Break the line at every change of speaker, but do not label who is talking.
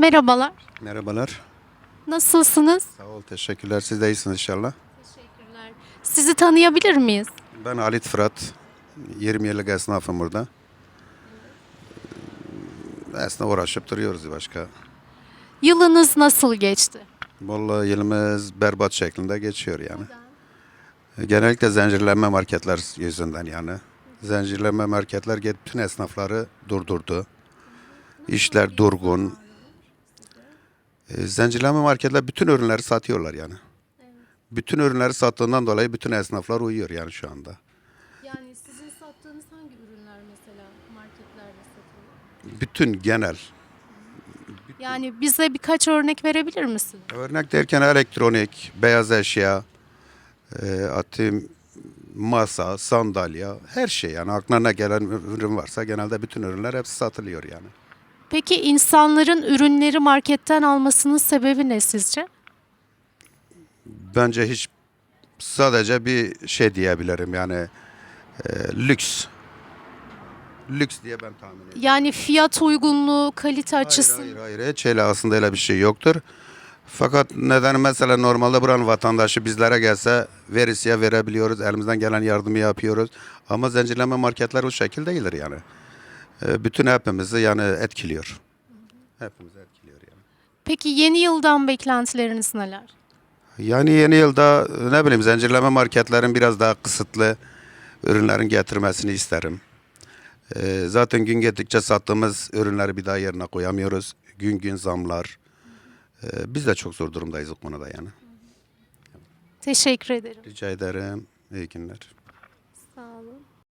Merhabalar.
Merhabalar.
Nasılsınız?
Sağ ol, teşekkürler. Siz de iyisiniz inşallah.
Teşekkürler. Sizi tanıyabilir miyiz?
Ben Halit Fırat. 20 yıllık esnafım burada. Esnaf uğraşıp duruyoruz başka.
Yılınız nasıl geçti?
Vallahi yılımız berbat şeklinde geçiyor yani. Genellikle zincirlenme marketler yüzünden yani. Zincirlenme marketler bütün esnafları durdurdu. İşler durgun. E, zincirlenme marketler bütün ürünleri satıyorlar yani. Bütün ürünleri sattığından dolayı bütün esnaflar uyuyor yani şu anda.
Yani sizin sattığınız hangi ürünler mesela marketlerde satılıyor?
Bütün genel.
Yani bize birkaç örnek verebilir misiniz?
Örnek derken elektronik, beyaz eşya, e, atayım masa, sandalye, her şey yani aklına gelen ürün varsa genelde bütün ürünler hepsi satılıyor yani.
Peki insanların ürünleri marketten almasının sebebi ne sizce?
Bence hiç sadece bir şey diyebilirim yani e, lüks. Lüks diye ben tahmin ediyorum.
Yani fiyat uygunluğu, kalite açısından.
Hayır hayır hiç öyle aslında öyle bir şey yoktur. Fakat neden mesela normalde buranın vatandaşı bizlere gelse verisiye verebiliyoruz. Elimizden gelen yardımı yapıyoruz. Ama zincirleme marketler o şekil değildir yani. E, Bütün hepimizi yani etkiliyor. Hepimizi etkiliyor yani.
Peki yeni yıldan beklentileriniz neler?
Yani yeni yılda ne bileyim zincirleme marketlerin biraz daha kısıtlı ürünlerin getirmesini isterim. Ee, zaten gün geçtikçe sattığımız ürünleri bir daha yerine koyamıyoruz. Gün gün zamlar. Ee, biz de çok zor durumdayız o konuda yani.
Teşekkür ederim.
Rica ederim. İyi günler.